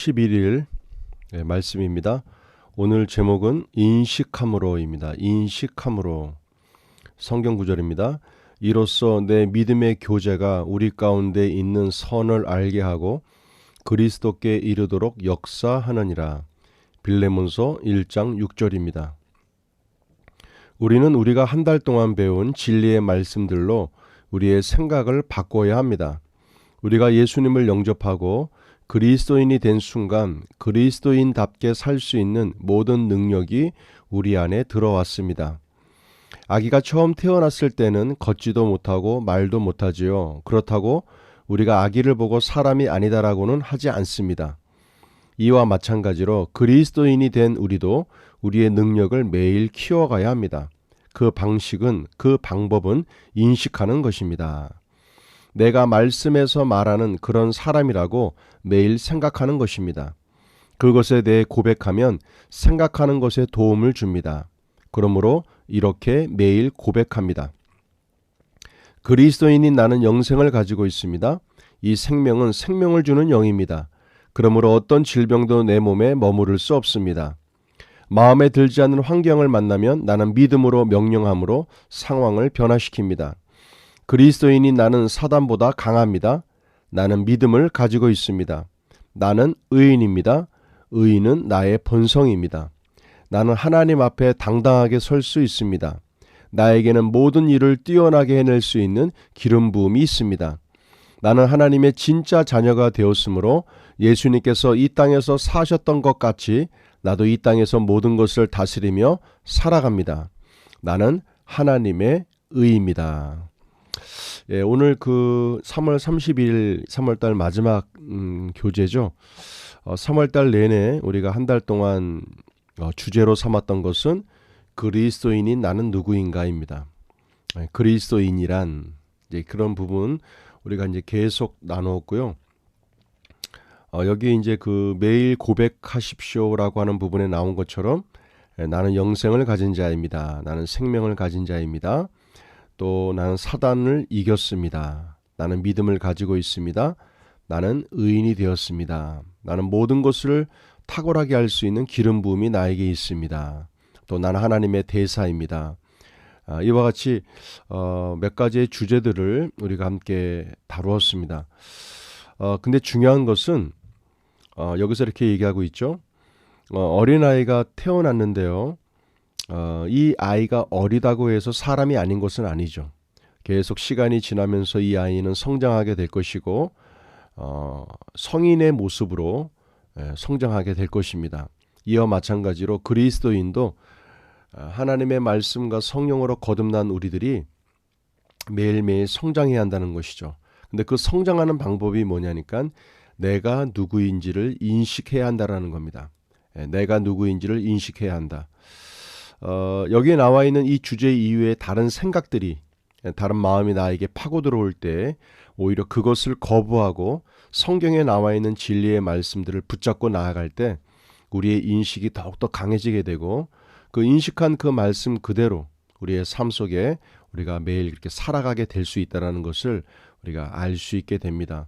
11일 네, 말씀입니다. 오늘 제목은 인식함으로입니다. 인식함으로 성경 구절입니다. 이로써 내 믿음의 교제가 우리 가운데 있는 선을 알게 하고 그리스도께 이르도록 역사하느니라. 빌레몬서 1장 6절입니다. 우리는 우리가 한 달 동안 배운 진리의 말씀들로 우리의 생각을 바꿔야 합니다. 우리가 예수님을 영접하고 그리스도인이 된 순간 그리스도인답게 살 수 있는 모든 능력이 우리 안에 들어왔습니다. 아기가 처음 태어났을 때는 걷지도 못하고 말도 못하지요. 그렇다고 우리가 아기를 보고 사람이 아니다라고는 하지 않습니다. 이와 마찬가지로 그리스도인이 된 우리도 우리의 능력을 매일 키워가야 합니다. 그 방식은, 그 방법은 인식하는 것입니다. 내가 말씀에서 말하는 그런 사람이라고 매일 생각하는 것입니다. 그것에 대해 고백하면 생각하는 것에 도움을 줍니다. 그러므로 이렇게 매일 고백합니다. 그리스도인인 나는 영생을 가지고 있습니다. 이 생명은 생명을 주는 영입니다. 그러므로 어떤 질병도 내 몸에 머무를 수 없습니다. 마음에 들지 않는 환경을 만나면 나는 믿음으로 명령함으로 상황을 변화시킵니다. 그리스도인인 나는 사단보다 강합니다. 나는 믿음을 가지고 있습니다. 나는 의인입니다. 의인은 나의 본성입니다. 나는 하나님 앞에 당당하게 설 수 있습니다. 나에게는 모든 일을 뛰어나게 해낼 수 있는 기름 부음이 있습니다. 나는 하나님의 진짜 자녀가 되었으므로 예수님께서 이 땅에서 사셨던 것 같이 나도 이 땅에서 모든 것을 다스리며 살아갑니다. 나는 하나님의 의입니다. 예, 오늘 그 3월 30일 3월달 마지막 음, 교재죠. 어, 3월달 내내 우리가 한 달 동안 어, 주제로 삼았던 것은 그리스도인인 나는 누구인가입니다. 예, 그리스도인이란 이제 그런 부분 우리가 이제 계속 나누었고요. 어, 여기 이제 그 매일 고백하십시오라고 하는 부분에 나온 것처럼 예, 나는 영생을 가진 자입니다. 나는 생명을 가진 자입니다. 또 나는 사단을 이겼습니다. 나는 믿음을 가지고 있습니다. 나는 의인이 되었습니다. 나는 모든 것을 탁월하게 할 수 있는 기름 부음이 나에게 있습니다. 또 나는 하나님의 대사입니다. 아, 이와 같이 어, 몇 가지의 주제들을 우리가 함께 다루었습니다. 어, 근데 중요한 것은 어, 여기서 이렇게 얘기하고 있죠. 어, 어린아이가 태어났는데요. 어, 이 아이가 어리다고 해서 사람이 아닌 것은 아니죠. 계속 시간이 지나면서 이 아이는 성장하게 될 것이고 어, 성인의 모습으로 예, 성장하게 될 것입니다. 이와 마찬가지로 그리스도인도 어, 하나님의 말씀과 성령으로 거듭난 우리들이 매일매일 성장해야 한다는 것이죠. 근데 그 성장하는 방법이 뭐냐니까 내가 누구인지를 인식해야 한다라는 겁니다. 예, 내가 누구인지를 인식해야 한다. 어, 여기에 나와 있는 이 주제 이외에 다른 생각들이 다른 마음이 나에게 파고 들어올 때 오히려 그것을 거부하고 성경에 나와 있는 진리의 말씀들을 붙잡고 나아갈 때 우리의 인식이 더욱더 강해지게 되고 그 인식한 그 말씀 그대로 우리의 삶 속에 우리가 매일 이렇게 살아가게 될 수 있다라는 것을 우리가 알 수 있게 됩니다.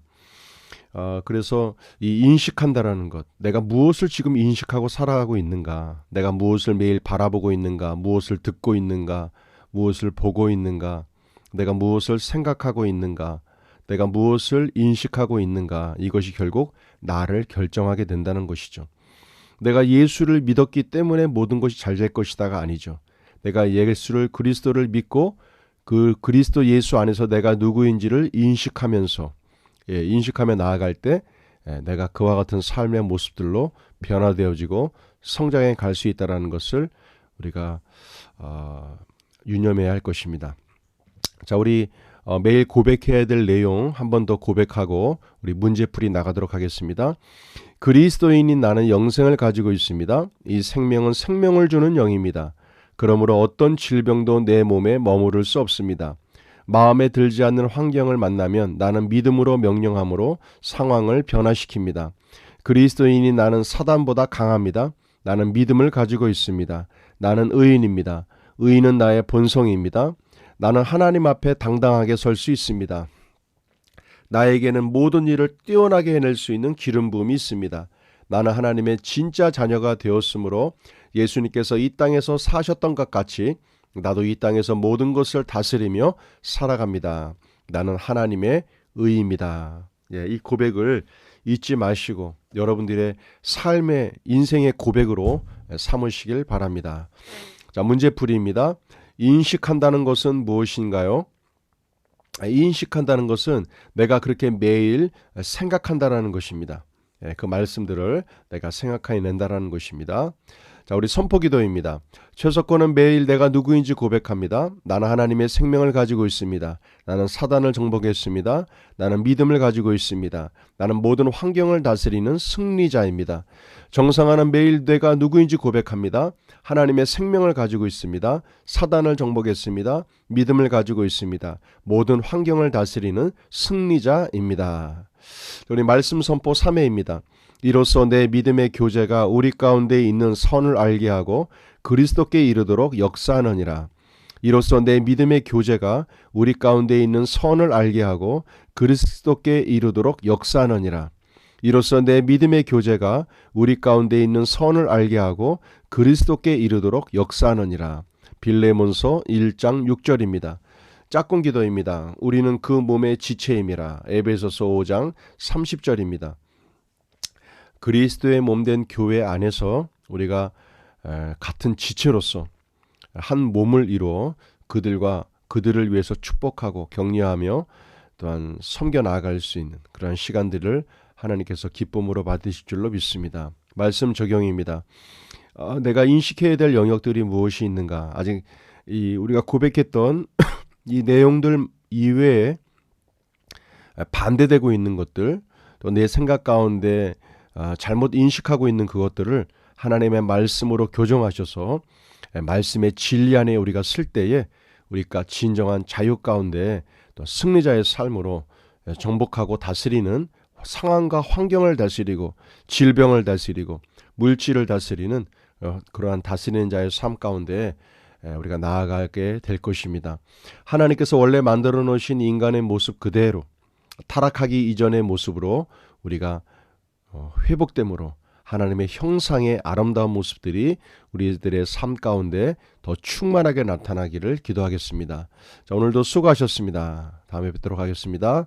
어, 그래서 이 인식한다라는 것, 내가 무엇을 지금 인식하고 살아가고 있는가, 내가 무엇을 매일 바라보고 있는가, 무엇을 듣고 있는가, 무엇을 보고 있는가, 내가 무엇을 생각하고 있는가, 내가 무엇을 인식하고 있는가, 이것이 결국 나를 결정하게 된다는 것이죠. 내가 예수를 믿었기 때문에 모든 것이 잘 될 것이다가 아니죠. 내가 예수를 그리스도를 믿고 그 그리스도 예수 안에서 내가 누구인지를 인식하면서 예, 인식하며 나아갈 때 예, 내가 그와 같은 삶의 모습들로 변화되어지고 성장해 갈 수 있다라는 것을 우리가 어, 유념해야 할 것입니다. 자, 우리 어, 매일 고백해야 될 내용 한 번 더 고백하고 우리 문제풀이 나가도록 하겠습니다. 그리스도인인 나는 영생을 가지고 있습니다. 이 생명은 생명을 주는 영입니다. 그러므로 어떤 질병도 내 몸에 머무를 수 없습니다. 마음에 들지 않는 환경을 만나면 나는 믿음으로 명령함으로 상황을 변화시킵니다. 그리스도인이 나는 사단보다 강합니다. 나는 믿음을 가지고 있습니다. 나는 의인입니다. 의인은 나의 본성입니다. 나는 하나님 앞에 당당하게 설 수 있습니다. 나에게는 모든 일을 뛰어나게 해낼 수 있는 기름 부음이 있습니다. 나는 하나님의 진짜 자녀가 되었으므로 예수님께서 이 땅에서 사셨던 것 같이 나도 이 땅에서 모든 것을 다스리며 살아갑니다. 나는 하나님의 의입니다. 예, 이 고백을 잊지 마시고 여러분들의 삶의 인생의 고백으로 삼으시길 바랍니다. 자, 문제풀이입니다. 인식한다는 것은 무엇인가요? 인식한다는 것은 내가 그렇게 매일 생각한다라는 것입니다. 예, 그 말씀들을 내가 생각해 낸다라는 것입니다. 자, 우리 선포 기도입니다. 최석권은 매일 내가 누구인지 고백합니다. 나는 하나님의 생명을 가지고 있습니다. 나는 사단을 정복했습니다. 나는 믿음을 가지고 있습니다. 나는 모든 환경을 다스리는 승리자입니다. 정상화는 매일 내가 누구인지 고백합니다. 하나님의 생명을 가지고 있습니다. 사단을 정복했습니다. 믿음을 가지고 있습니다. 모든 환경을 다스리는 승리자입니다. 우리 말씀 선포 3회입니다. 이로써 내 믿음의 교제가 우리 가운데 있는 선을 알게 하고 그리스도께 이르도록 역사하느니라. 이로써 내 믿음의 교제가 우리 가운데 있는 선을 알게 하고 그리스도께 이르도록 역사하느니라. 이로써 내 믿음의 교제가 우리 가운데 있는 선을 알게 하고 그리스도께 이르도록 역사하느니라. 빌레몬서 1장 6절입니다. 짝꿍 기도입니다. 우리는 그 몸의 지체임이라. 에베소서 5장 30절입니다. 그리스도의 몸된 교회 안에서 우리가 같은 지체로서 한 몸을 이루어 그들과 그들을 위해서 축복하고 격려하며 또한 섬겨 나아갈 수 있는 그러한 시간들을 하나님께서 기쁨으로 받으실 줄로 믿습니다. 말씀 적용입니다. 어, 내가 인식해야 될 영역들이 무엇이 있는가? 아직 이 우리가 고백했던 이 내용들 이외에 반대되고 있는 것들 또 내 생각 가운데 아, 잘못 인식하고 있는 그것들을 하나님의 말씀으로 교정하셔서 말씀의 진리 안에 우리가 쓸 때에 우리가 진정한 자유 가운데 또 승리자의 삶으로 정복하고 다스리는 상황과 환경을 다스리고 질병을 다스리고 물질을 다스리는 어, 그러한 다스리는 자의 삶 가운데 우리가 나아가게 될 것입니다. 하나님께서 원래 만들어 놓으신 인간의 모습 그대로 타락하기 이전의 모습으로 우리가 어, 회복됨으로 하나님의 형상의 아름다운 모습들이 우리들의 삶 가운데 더 충만하게 나타나기를 기도하겠습니다. 자, 오늘도 수고하셨습니다. 다음에 뵙도록 하겠습니다.